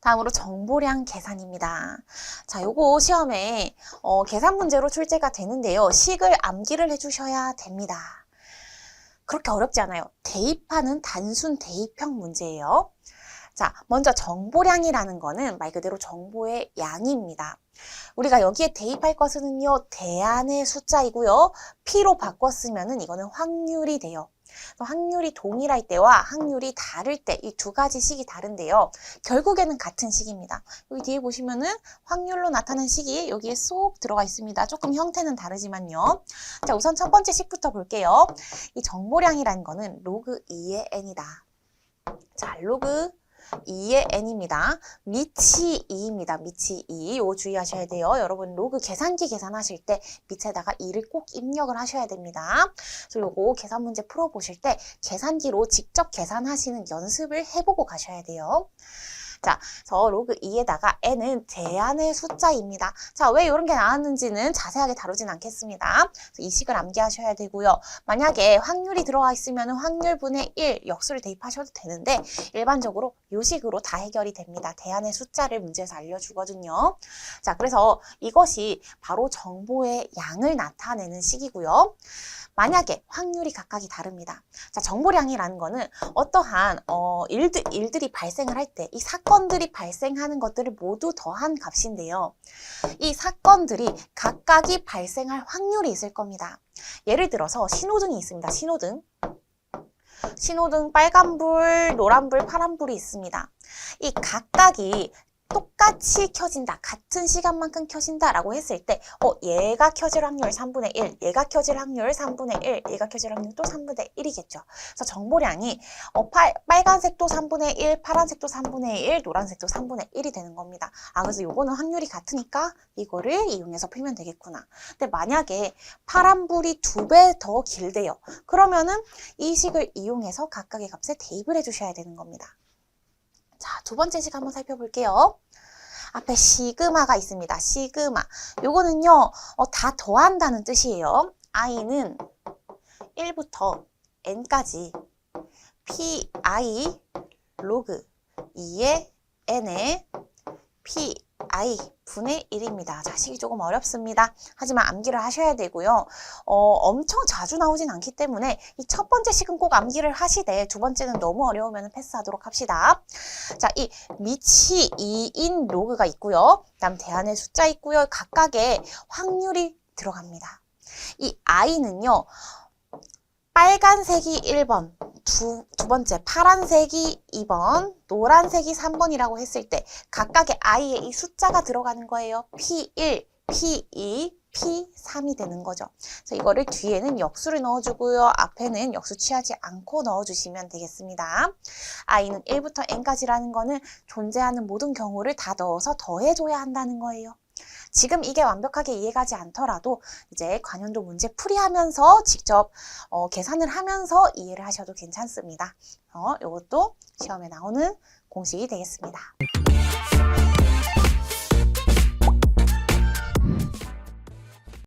다음으로 정보량 계산입니다. 자, 요거 시험에 어, 계산 문제로 출제가 되는데요. 식을 암기를 해주셔야 됩니다. 그렇게 어렵지 않아요. 대입하는 단순 대입형 문제예요. 자, 먼저 정보량이라는 거는 말 그대로 정보의 양입니다. 우리가 여기에 대입할 것은요, 대안의 숫자이고요. P로 바꿨으면은 이거는 확률이 돼요. 또 확률이 동일할 때와 확률이 다를 때 이 두 가지 식이 다른데요. 결국에는 같은 식입니다. 여기 뒤에 보시면은 확률로 나타낸 식이 여기에 쏙 들어가 있습니다. 조금 형태는 다르지만요. 자, 우선 첫 번째 식부터 볼게요. 이 정보량이라는 거는 로그 2의 n이다. 자, 로그 2의 n입니다. 밑이 2입니다. 밑이 2. 요거 주의하셔야 돼요. 여러분 로그 계산기 계산하실 때 밑에다가 2를 꼭 입력을 하셔야 됩니다. 그래서 요거 계산 문제 풀어보실 때 계산기로 직접 계산하시는 연습을 해보고 가셔야 돼요. 자, 그래서 로그 2에다가 n은 제한의 숫자입니다. 자, 왜 이런 게 나왔는지는 자세하게 다루진 않겠습니다. 이 식을 암기하셔야 되고요. 만약에 확률이 들어가 있으면 확률분의 1 역수를 대입하셔도 되는데 일반적으로 요 식으로 다 해결이 됩니다. 대안의 숫자를 문제에서 알려주거든요. 자, 그래서 이것이 바로 정보의 양을 나타내는 식이고요. 만약에 확률이 각각이 다릅니다. 자, 정보량이라는 거는 어떠한 어, 일들, 일들이 발생을 할 때 이 사건 들이 발생하는 것들을 모두 더한 값인데요. 이 사건들이 각각이 발생할 확률이 있을 겁니다. 예를 들어서 신호등이 있습니다. 신호등. 신호등 빨간불, 노란불, 파란불이 있습니다. 이 각각이 똑같이 켜진다. 같은 시간만큼 켜진다 라고 했을 때, 어, 얘가 켜질 확률 3분의 1, 얘가 켜질 확률 3분의 1, 얘가 켜질 확률 또 3분의 1이겠죠. 그래서 정보량이 어, 빨, 빨간색도 3분의 1, 파란색도 3분의 1, 노란색도 3분의 1이 되는 겁니다. 아, 그래서 요거는 확률이 같으니까 이거를 이용해서 풀면 되겠구나. 근데 만약에 파란불이 두 배 더 길대요. 그러면은 이 식을 이용해서 각각의 값에 대입을 해주셔야 되는 겁니다. 자, 두 번째 식 한번 살펴볼게요. 앞에 시그마가 있습니다. 시그마. 요거는요, 어, 다 더한다는 뜻이에요. i는 1부터 n까지 pi 로그 2의 n의 pi 분의 1입니다. 자, 식이 조금 어렵습니다. 하지만 암기를 하셔야 되고요. 어, 엄청 자주 나오진 않기 때문에 이 첫 번째 식은 꼭 암기를 하시되 두 번째는 너무 어려우면 패스하도록 합시다. 자, 이 밑이 2인 로그가 있고요. 그다음 대안의 숫자 있고요. 각각의 확률이 들어갑니다. 이 i는요. 빨간색이 1번, 두, 두 번째 파란색이 2번, 노란색이 3번이라고 했을 때 각각의 i에 이 숫자가 들어가는 거예요. P1, P2, P3이 되는 거죠. 그래서 이거를 뒤에는 역수를 넣어주고요. 앞에는 역수 취하지 않고 넣어주시면 되겠습니다. i는 1부터 n까지라는 거는 존재하는 모든 경우를 다 넣어서 더해줘야 한다는 거예요. 지금 이게 완벽하게 이해가지 않더라도 이제 관련도 문제 풀이하면서 직접 어, 계산을 하면서 이해를 하셔도 괜찮습니다. 어, 이것도 시험에 나오는 공식이 되겠습니다.